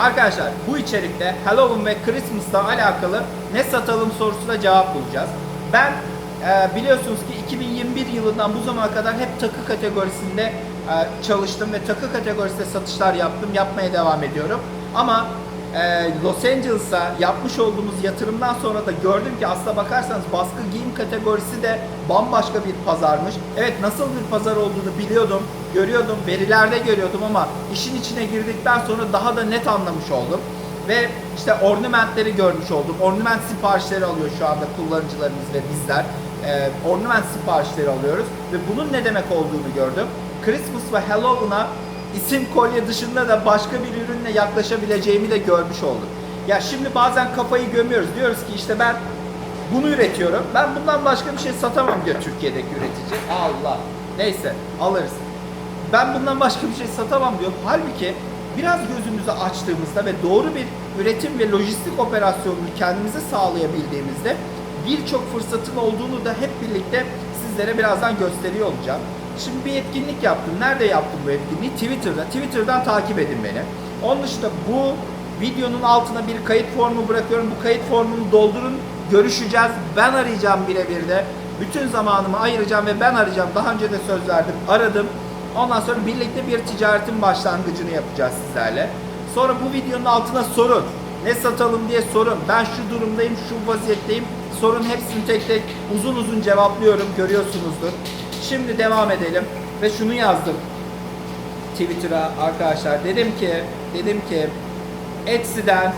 Arkadaşlar bu içerikte Halloween ve Christmas'la alakalı ne satalım sorusuna cevap bulacağız. Ben e, biliyorsunuz ki 2021 yılından bu zamana kadar hep takı kategorisinde e, çalıştım ve takı kategorisinde satışlar yaptım. Yapmaya devam ediyorum. Ama e, Los Angeles'a yapmış olduğumuz yatırımdan sonra da gördüm ki aslına bakarsanız baskı giyim kategorisi de bambaşka bir pazarmış. Evet nasıl bir pazar olduğunu biliyordum, görüyordum, verilerde görüyordum ama işin içine girdikten sonra daha da net anlamış oldum. Ve işte ornamentleri görmüş oldum. Ornament siparişleri alıyor şu anda kullanıcılarımız ve bizler. E, ornament siparişleri alıyoruz ve bunun ne demek olduğunu gördüm. Christmas ve Halloween'a isim kolye dışında da başka bir ürünle yaklaşabileceğimi de görmüş oldum. Ya şimdi bazen kafayı gömüyoruz. Diyoruz ki işte ben bunu üretiyorum. Ben bundan başka bir şey satamam diyor Türkiye'deki üretici. Allah. Neyse alırız. Ben bundan başka bir şey satamam diyor. Halbuki biraz gözümüzü açtığımızda ve doğru bir üretim ve lojistik operasyonunu kendimize sağlayabildiğimizde birçok fırsatın olduğunu da hep birlikte sizlere birazdan gösteriyor olacağım. Şimdi bir etkinlik yaptım. Nerede yaptım bu etkinliği? Twitter'da. Twitter'dan takip edin beni. Onun dışında bu videonun altına bir kayıt formu bırakıyorum. Bu kayıt formunu doldurun. Görüşeceğiz. Ben arayacağım birebir de. Bütün zamanımı ayıracağım ve ben arayacağım. Daha önce de söz verdim. Aradım. Ondan sonra birlikte bir ticaretin başlangıcını yapacağız sizlerle. Sonra bu videonun altına sorun. Ne satalım diye sorun. Ben şu durumdayım, şu vaziyetteyim. Sorun hepsini tek tek uzun uzun cevaplıyorum. Görüyorsunuzdur. Şimdi devam edelim. Ve şunu yazdım. Twitter'a arkadaşlar. Dedim ki, dedim ki Etsy'den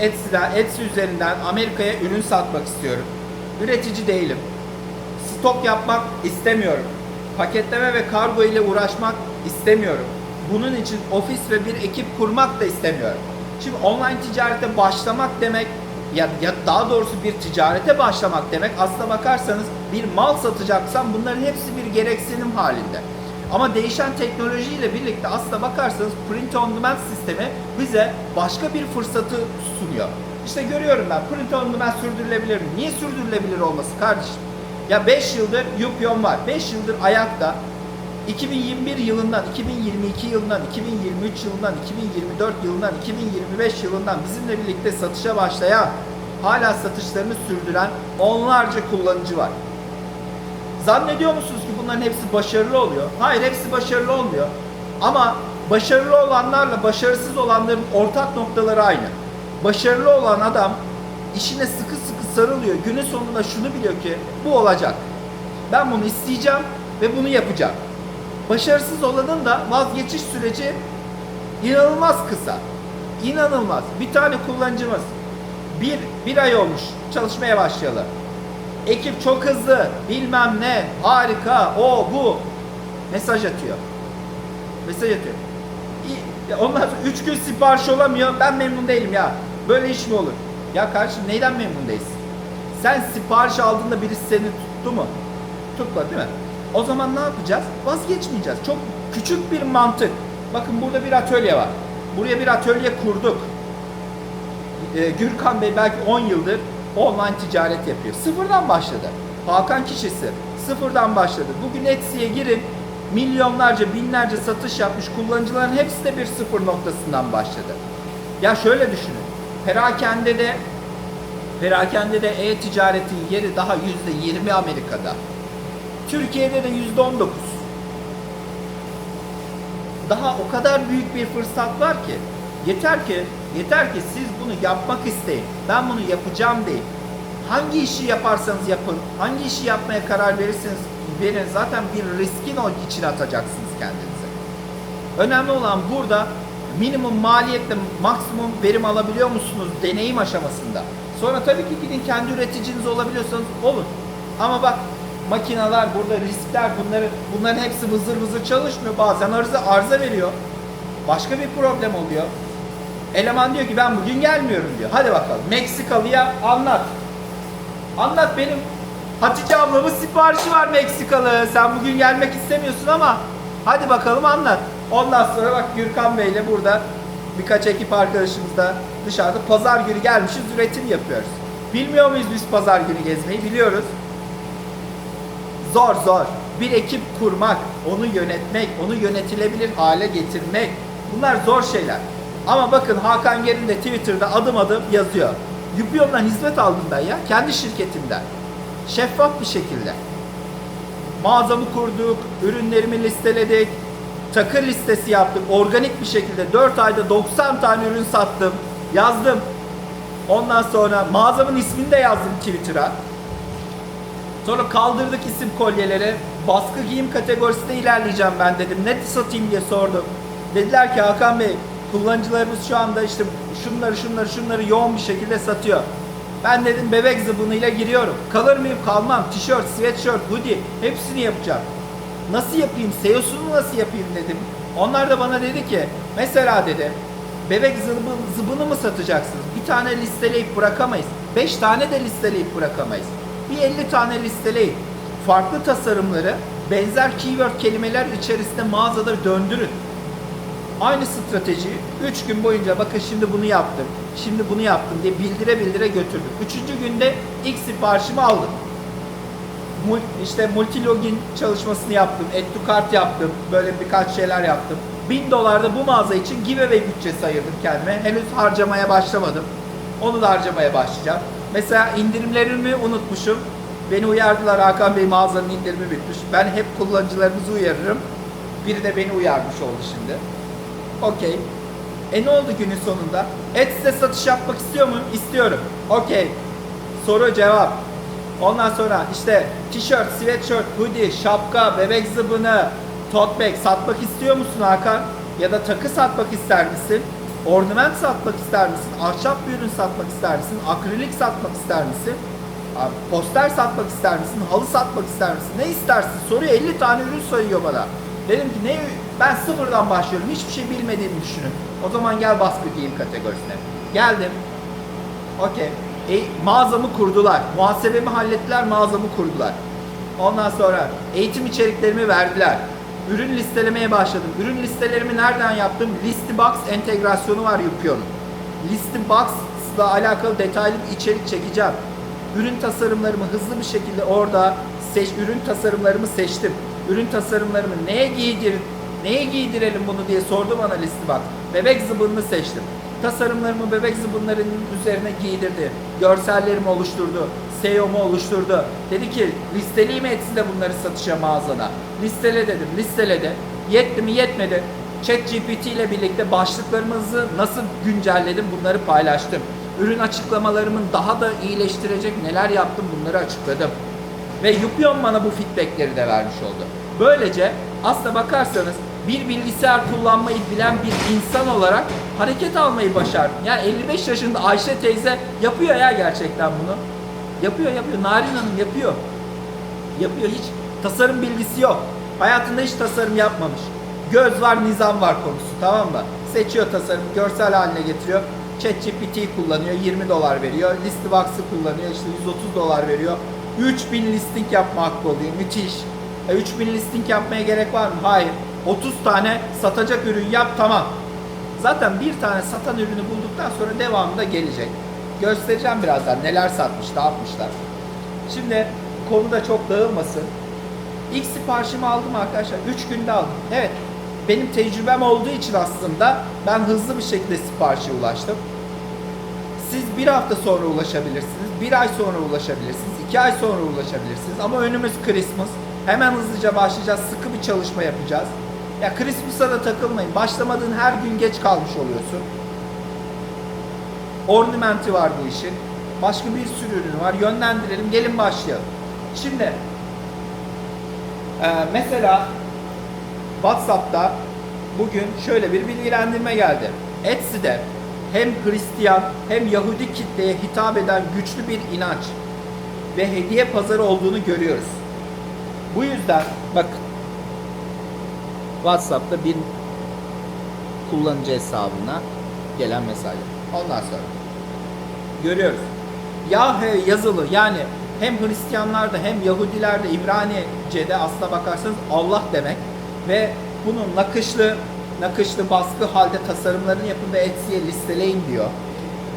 Etsy'den, Etsy üzerinden Amerika'ya ürün satmak istiyorum. Üretici değilim. Stok yapmak istemiyorum. Paketleme ve kargo ile uğraşmak istemiyorum. Bunun için ofis ve bir ekip kurmak da istemiyorum. Şimdi online ticarete başlamak demek ya, ya daha doğrusu bir ticarete başlamak demek aslına bakarsanız bir mal satacaksam bunların hepsi bir gereksinim halinde. Ama değişen teknolojiyle birlikte aslına bakarsanız print on demand sistemi bize başka bir fırsatı sunuyor. İşte görüyorum ben print on demand sürdürülebilir mi? Niye sürdürülebilir olması kardeşim? Ya 5 yıldır Yupyon var. 5 yıldır ayakta. 2021 yılından, 2022 yılından, 2023 yılından, 2024 yılından, 2025 yılından bizimle birlikte satışa başlayan, hala satışlarını sürdüren onlarca kullanıcı var. Zannediyor musunuz ki bunların hepsi başarılı oluyor? Hayır hepsi başarılı olmuyor. Ama başarılı olanlarla başarısız olanların ortak noktaları aynı. Başarılı olan adam işine sıkı sıkı sarılıyor. Günün sonunda şunu biliyor ki bu olacak. Ben bunu isteyeceğim ve bunu yapacağım. Başarısız olanın da vazgeçiş süreci inanılmaz kısa. İnanılmaz. Bir tane kullanıcımız bir, bir ay olmuş çalışmaya başlayalı. Ekip çok hızlı, bilmem ne, harika, o bu. Mesaj atıyor. Mesaj atıyor. Ondan sonra 3 gün sipariş olamıyor, ben memnun değilim ya. Böyle iş mi olur? Ya kardeşim neyden memnun değilsin? Sen sipariş aldığında birisi seni tuttu mu? Tutmadı değil mi? O zaman ne yapacağız? Vazgeçmeyeceğiz. Çok küçük bir mantık. Bakın burada bir atölye var. Buraya bir atölye kurduk. Ee, Gürkan Bey belki 10 yıldır online ticaret yapıyor. Sıfırdan başladı. Hakan kişisi sıfırdan başladı. Bugün Etsy'ye girin milyonlarca, binlerce satış yapmış kullanıcıların hepsi de bir sıfır noktasından başladı. Ya şöyle düşünün. Perakende de perakende de e-ticaretin yeri daha %20 Amerika'da. Türkiye'de de %19. Daha o kadar büyük bir fırsat var ki yeter ki yeter ki siz bunu yapmak isteyin. Ben bunu yapacağım deyin. Hangi işi yaparsanız yapın, hangi işi yapmaya karar verirseniz verin zaten bir riskin o içine atacaksınız kendinizi. Önemli olan burada minimum maliyetle maksimum verim alabiliyor musunuz deneyim aşamasında. Sonra tabii ki gidin kendi üreticiniz olabiliyorsanız olun. Ama bak makineler burada riskler bunları bunların hepsi vızır vızır çalışmıyor. Bazen arıza arıza veriyor. Başka bir problem oluyor. Eleman diyor ki ben bugün gelmiyorum diyor. Hadi bakalım Meksikalıya anlat. Anlat benim Hatice ablamın siparişi var Meksikalı. Sen bugün gelmek istemiyorsun ama hadi bakalım anlat. Ondan sonra bak Gürkan Bey ile burada birkaç ekip arkadaşımız da dışarıda pazar günü gelmişiz üretim yapıyoruz. Bilmiyor muyuz biz pazar günü gezmeyi? Biliyoruz. Zor zor. Bir ekip kurmak, onu yönetmek, onu yönetilebilir hale getirmek. Bunlar zor şeyler. Ama bakın Hakan Gerin de Twitter'da adım adım yazıyor. Yupion'dan hizmet aldım ben ya. Kendi şirketimden. Şeffaf bir şekilde. Mağazamı kurduk, ürünlerimi listeledik, takır listesi yaptık. Organik bir şekilde 4 ayda 90 tane ürün sattım. Yazdım. Ondan sonra mağazamın ismini de yazdım Twitter'a. Sonra kaldırdık isim kolyeleri. Baskı giyim kategorisinde ilerleyeceğim ben dedim. Ne satayım diye sordum. Dediler ki Hakan Bey kullanıcılarımız şu anda işte şunları şunları şunları yoğun bir şekilde satıyor. Ben dedim bebek zıbınıyla giriyorum. Kalır mıyım kalmam. Tişört, sweatshirt, hoodie hepsini yapacağım. Nasıl yapayım? SEO'sunu nasıl yapayım dedim. Onlar da bana dedi ki mesela dedi bebek zıbı, zıbını mı satacaksınız? Bir tane listeleyip bırakamayız. 5 tane de listeleyip bırakamayız. Bir 50 tane listeleyin. Farklı tasarımları benzer keyword kelimeler içerisinde mağazada döndürün. Aynı stratejiyi 3 gün boyunca bakın şimdi bunu yaptım, şimdi bunu yaptım diye bildire bildire götürdüm. Üçüncü günde ilk siparişimi aldım. İşte multi login çalışmasını yaptım, add to cart yaptım, böyle birkaç şeyler yaptım. 1000 dolarda bu mağaza için giveaway bütçesi ayırdım kendime. Henüz harcamaya başlamadım. Onu da harcamaya başlayacağım. Mesela indirimlerimi unutmuşum. Beni uyardılar Hakan Bey mağazanın indirimi bitmiş. Ben hep kullanıcılarımızı uyarırım. Biri de beni uyarmış oldu şimdi. Okey. E ne oldu günün sonunda? Etsy'de satış yapmak istiyor muyum? İstiyorum. Okey. Soru cevap. Ondan sonra işte tişört, sweatshirt, hoodie, şapka, bebek zıbını, tote bag satmak istiyor musun Hakan? Ya da takı satmak ister misin? Ornament satmak ister misin? Ahşap bir ürün satmak ister misin? Akrilik satmak ister misin? Poster satmak ister misin? Halı satmak ister misin? Ne istersin? Soruyor 50 tane ürün sayıyor bana. Dedim ki ne ben sıfırdan başlıyorum. Hiçbir şey bilmediğimi düşünün. O zaman gel baskı giyim kategorisine. Geldim. Okey. E, mağazamı kurdular. Muhasebemi hallettiler, mağazamı kurdular. Ondan sonra eğitim içeriklerimi verdiler. Ürün listelemeye başladım. Ürün listelerimi nereden yaptım? Listibox entegrasyonu var Yupion'un. Listibox'la alakalı detaylı bir içerik çekeceğim. Ürün tasarımlarımı hızlı bir şekilde orada seç, ürün tasarımlarımı seçtim. Ürün tasarımlarımı neye giydir, neye giydirelim bunu diye sordu bana Listibox. Bebek zıbınını seçtim. Tasarımlarımı bebek zıbınlarının üzerine giydirdi. Görsellerimi oluşturdu. SEO'mu oluşturdu. Dedi ki listeleyeyim Etsy'de bunları satışa mağazana. Listele dedim. Listeledi. Yetti mi yetmedi. ChatGPT ile birlikte başlıklarımızı nasıl güncelledim bunları paylaştım. Ürün açıklamalarımın daha da iyileştirecek neler yaptım bunları açıkladım. Ve Yupion bana bu feedbackleri de vermiş oldu. Böylece aslına bakarsanız bir bilgisayar kullanmayı bilen bir insan olarak hareket almayı başardım. Yani 55 yaşında Ayşe teyze yapıyor ya gerçekten bunu. Yapıyor yapıyor. Narin Hanım yapıyor. Yapıyor hiç tasarım bilgisi yok. Hayatında hiç tasarım yapmamış. Göz var, nizam var konusu tamam mı? Seçiyor tasarım, görsel haline getiriyor. ChatGPT kullanıyor, 20 dolar veriyor. Listibox'ı kullanıyor, işte 130 dolar veriyor. 3000 listing yapma hakkı oluyor, müthiş. E, 3000 listing yapmaya gerek var mı? Hayır. 30 tane satacak ürün yap, tamam. Zaten bir tane satan ürünü bulduktan sonra devamında gelecek. Göstereceğim birazdan neler satmış, ne yapmışlar. Şimdi konu da çok dağılmasın. İlk siparişimi aldım arkadaşlar. 3 günde aldım. Evet. Benim tecrübem olduğu için aslında ben hızlı bir şekilde siparişe ulaştım. Siz bir hafta sonra ulaşabilirsiniz. Bir ay sonra ulaşabilirsiniz. iki ay sonra ulaşabilirsiniz. Ama önümüz Christmas. Hemen hızlıca başlayacağız. Sıkı bir çalışma yapacağız. Ya Christmas'a takılmayın. Başlamadığın her gün geç kalmış oluyorsun. Ornamenti var bu işin. Başka bir sürü ürünü var. Yönlendirelim. Gelin başlayalım. Şimdi ee, mesela WhatsApp'ta bugün şöyle bir bilgilendirme geldi. Etsy'de hem Hristiyan hem Yahudi kitleye hitap eden güçlü bir inanç ve hediye pazarı olduğunu görüyoruz. Bu yüzden bakın WhatsApp'ta bir kullanıcı hesabına gelen mesaj. Ondan sonra görüyoruz. Yahve yazılı yani hem Hristiyanlarda hem Yahudilerde İbranice'de aslına bakarsanız Allah demek ve bunun nakışlı nakışlı baskı halde tasarımlarını yapın ve Etsy'ye listeleyin diyor.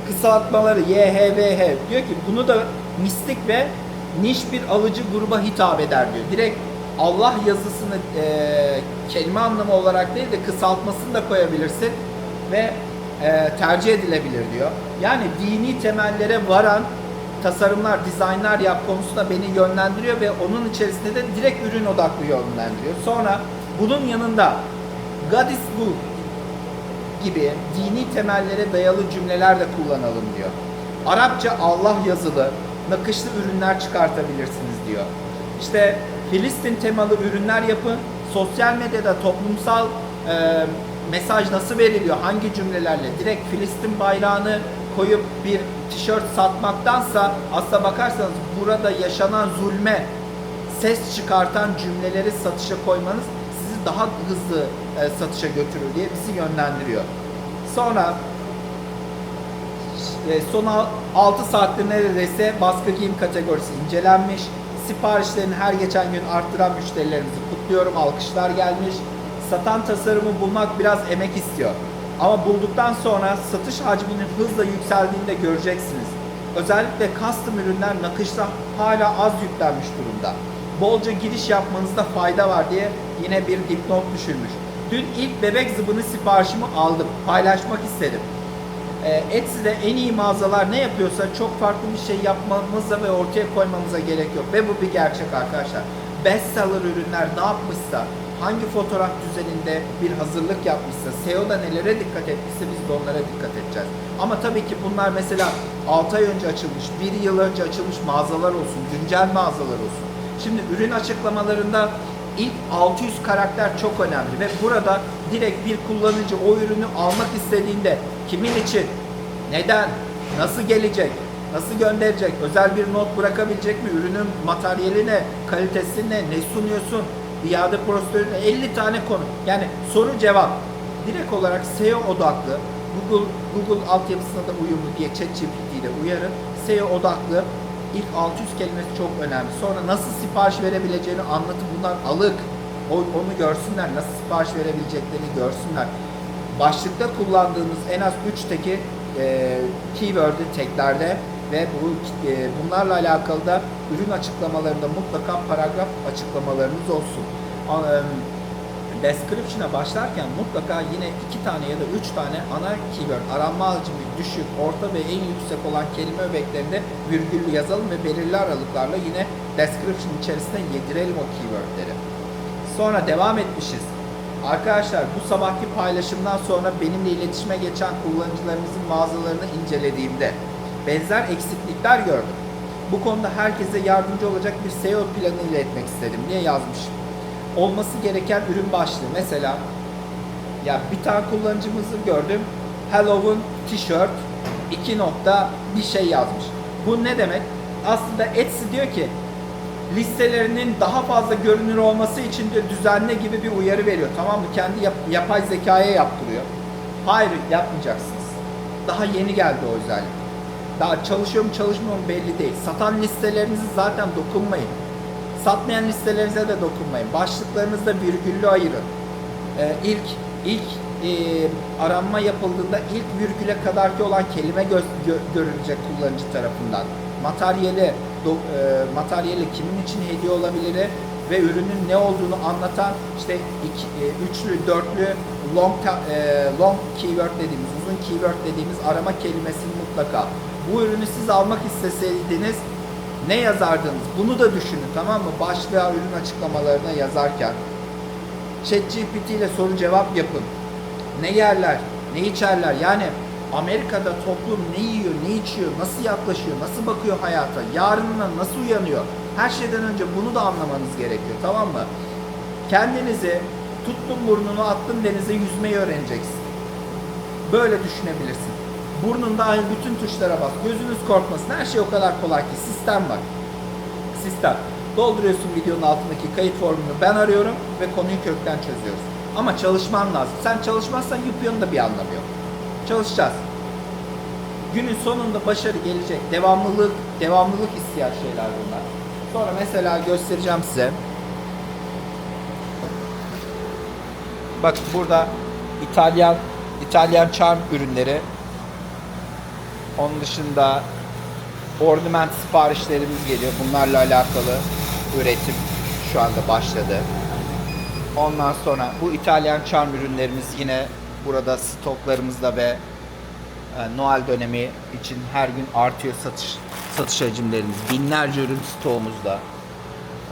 Kısaltmaları YHVH diyor ki bunu da mistik ve niş bir alıcı gruba hitap eder diyor. Direkt Allah yazısını e, kelime anlamı olarak değil de kısaltmasını da koyabilirsin ve e, tercih edilebilir diyor. Yani dini temellere varan tasarımlar, dizaynlar yap konusunda beni yönlendiriyor ve onun içerisinde de direkt ürün odaklı yönlendiriyor. Sonra bunun yanında God is good gibi dini temellere dayalı cümleler de kullanalım diyor. Arapça Allah yazılı, nakışlı ürünler çıkartabilirsiniz diyor. İşte Filistin temalı ürünler yapın. Sosyal medyada toplumsal e, mesaj nasıl veriliyor, hangi cümlelerle direkt Filistin bayrağını koyup bir tişört satmaktansa aslına bakarsanız burada yaşanan zulme ses çıkartan cümleleri satışa koymanız sizi daha hızlı e, satışa götürür diye bizi yönlendiriyor. Sonra e, son 6 saattir neredeyse baskı giyim kategorisi incelenmiş. Siparişlerini her geçen gün arttıran müşterilerimizi kutluyorum. Alkışlar gelmiş. Satan tasarımı bulmak biraz emek istiyor. Ama bulduktan sonra satış hacminin hızla yükseldiğini de göreceksiniz. Özellikle custom ürünler nakışta hala az yüklenmiş durumda. Bolca giriş yapmanızda fayda var diye yine bir dipnot düşürmüş. Dün ilk bebek zıbını siparişimi aldım. Paylaşmak istedim. E, Etsy'de en iyi mağazalar ne yapıyorsa çok farklı bir şey yapmamıza ve ortaya koymamıza gerek yok. Ve bu bir gerçek arkadaşlar. Bestseller ürünler ne yapmışsa, hangi fotoğraf düzeninde bir hazırlık yapmışsa, SEO'da nelere dikkat etmişse biz de onlara dikkat edeceğiz. Ama tabii ki bunlar mesela 6 ay önce açılmış, 1 yıl önce açılmış mağazalar olsun, güncel mağazalar olsun. Şimdi ürün açıklamalarında ilk 600 karakter çok önemli ve burada direkt bir kullanıcı o ürünü almak istediğinde kimin için, neden, nasıl gelecek, nasıl gönderecek, özel bir not bırakabilecek mi, ürünün materyali ne, kalitesi ne, sunuyorsun, iade prosedürü ne, 50 tane konu. Yani soru cevap. Direkt olarak SEO odaklı, Google Google altyapısına da uyumlu diye ChatGPT'yi de uyarın. SEO odaklı ilk 600 kelimesi çok önemli. Sonra nasıl sipariş verebileceğini anlatıp bunlar alık. Onu görsünler. Nasıl sipariş verebileceklerini görsünler. Başlıkta kullandığımız en az 3 teki e, keyword'ü teklerde ve bu e, bunlarla alakalı da ürün açıklamalarında mutlaka paragraf açıklamalarınız olsun. A- description'a başlarken mutlaka yine iki tane ya da üç tane ana keyword aranma hacmi düşük, orta ve en yüksek olan kelime öbeklerinde virgüllü yazalım ve belirli aralıklarla yine description içerisine yedirelim o keywordleri. Sonra devam etmişiz. Arkadaşlar bu sabahki paylaşımdan sonra benimle iletişime geçen kullanıcılarımızın mağazalarını incelediğimde benzer eksiklikler gördüm. Bu konuda herkese yardımcı olacak bir SEO planı iletmek istedim diye yazmışım olması gereken ürün başlığı. Mesela ya bir tane kullanıcımızı gördüm. Halloween tişört 2 nokta bir şey yazmış. Bu ne demek? Aslında Etsy diyor ki listelerinin daha fazla görünür olması için diyor düzenle gibi bir uyarı veriyor. Tamam mı? Kendi yap- yapay zekaya yaptırıyor. Hayır yapmayacaksınız. Daha yeni geldi o özellik. Daha çalışıyor mu çalışmıyor mu belli değil. Satan listelerinizi zaten dokunmayın. Satmayan listelerinize de dokunmayın. Başlıklarınızda virgüllü ayırın. Ee, ilk ilk e, aranma yapıldığında ilk virgüle kadarki olan kelime gö- gö- görülecek kullanıcı tarafından. Materyali, do- e, materyali kimin için hediye olabilir ve ürünün ne olduğunu anlatan işte iki, e, üçlü, dörtlü long e, long keyword dediğimiz, uzun keyword dediğimiz arama kelimesini mutlaka. Bu ürünü siz almak isteseydiniz ne yazardınız? Bunu da düşünün tamam mı? Başlığa ürün açıklamalarına yazarken. ChatGPT ile soru cevap yapın. Ne yerler, ne içerler? Yani Amerika'da toplum ne yiyor, ne içiyor, nasıl yaklaşıyor, nasıl bakıyor hayata, yarınına nasıl uyanıyor? Her şeyden önce bunu da anlamanız gerekiyor tamam mı? Kendinizi tuttun burnunu attın denize yüzmeyi öğreneceksin. Böyle düşünebilirsin. Burnunda aynı bütün tuşlara bas. Gözünüz korkmasın. Her şey o kadar kolay ki. Sistem var. Sistem. Dolduruyorsun videonun altındaki kayıt formunu ben arıyorum ve konuyu kökten çözüyoruz. Ama çalışman lazım. Sen çalışmazsan yapıyorsun da bir anlamı yok. Çalışacağız. Günün sonunda başarı gelecek. Devamlılık, devamlılık isteyen şeyler bunlar. Sonra mesela göstereceğim size. Bak burada İtalyan İtalyan charm ürünleri. Onun dışında ornament siparişlerimiz geliyor. Bunlarla alakalı üretim şu anda başladı. Ondan sonra bu İtalyan charm ürünlerimiz yine burada stoklarımızda ve e, Noel dönemi için her gün artıyor satış satış hacimlerimiz. Binlerce ürün stoğumuzda.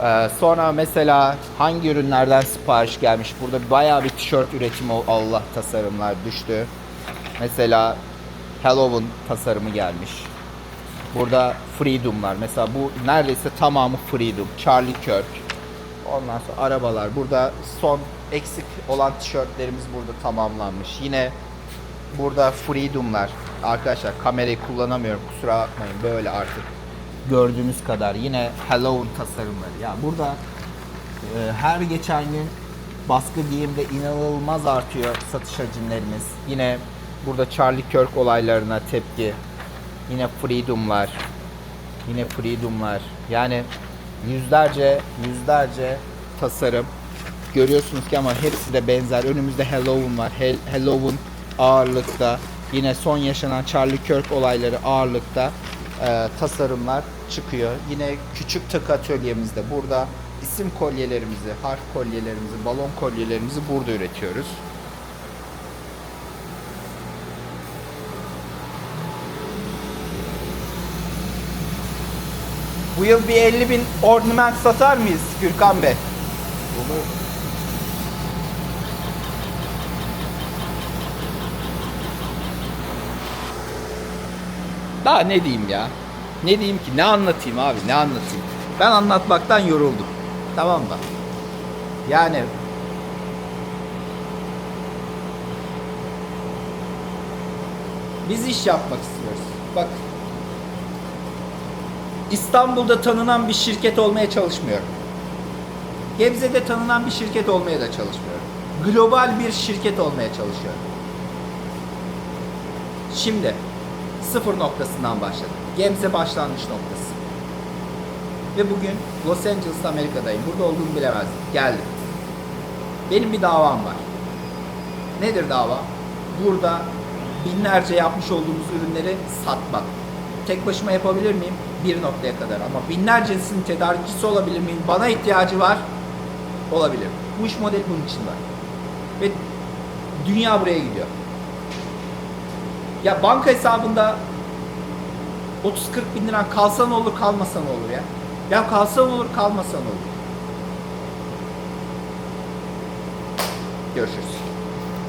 Ee, sonra mesela hangi ürünlerden sipariş gelmiş? Burada bayağı bir tişört üretimi Allah tasarımlar düştü. Mesela Halloween tasarımı gelmiş. Burada Freedom'lar. Mesela bu neredeyse tamamı Freedom. Charlie Kirk. Ondan sonra arabalar. Burada son eksik olan tişörtlerimiz burada tamamlanmış. Yine burada Freedom'lar. Arkadaşlar kamerayı kullanamıyorum kusura bakmayın. Böyle artık gördüğünüz kadar. Yine Halloween tasarımları. Ya burada e, her geçen gün baskı giyimde inanılmaz artıyor satış hacimlerimiz. Yine burada Charlie Kirk olaylarına tepki. Yine Freedom'lar. Yine Freedom'lar. Yani yüzlerce yüzlerce tasarım görüyorsunuz ki ama hepsi de benzer. Önümüzde Halloween var. Hel- Halloween ağırlıkta. Yine son yaşanan Charlie Kirk olayları ağırlıkta e, tasarımlar çıkıyor. Yine küçük takı atölyemizde burada isim kolyelerimizi, harf kolyelerimizi, balon kolyelerimizi burada üretiyoruz. Bu yıl bir 50 bin ornament satar mıyız Gürkan Bey? Daha ne diyeyim ya? Ne diyeyim ki? Ne anlatayım abi? Ne anlatayım? Ben anlatmaktan yoruldum. Tamam mı? Yani biz iş yapmak istiyoruz. Bak İstanbul'da tanınan bir şirket olmaya çalışmıyorum. Gebze'de tanınan bir şirket olmaya da çalışmıyorum. Global bir şirket olmaya çalışıyorum. Şimdi sıfır noktasından başladım. Gebze başlangıç noktası. Ve bugün Los Angeles Amerika'dayım. Burada olduğumu bilemezdim. Geldim. Benim bir davam var. Nedir dava? Burada binlerce yapmış olduğumuz ürünleri satmak. Tek başıma yapabilir miyim? Bir noktaya kadar. Ama binlercesinin tedarikçisi olabilir miyim? Bana ihtiyacı var. Olabilir. Bu iş modeli bunun için var. Ve dünya buraya gidiyor. Ya banka hesabında 30-40 bin liran kalsa ne olur kalmasa ne olur ya? Ya kalsa ne olur kalmasa ne olur? Görüşürüz.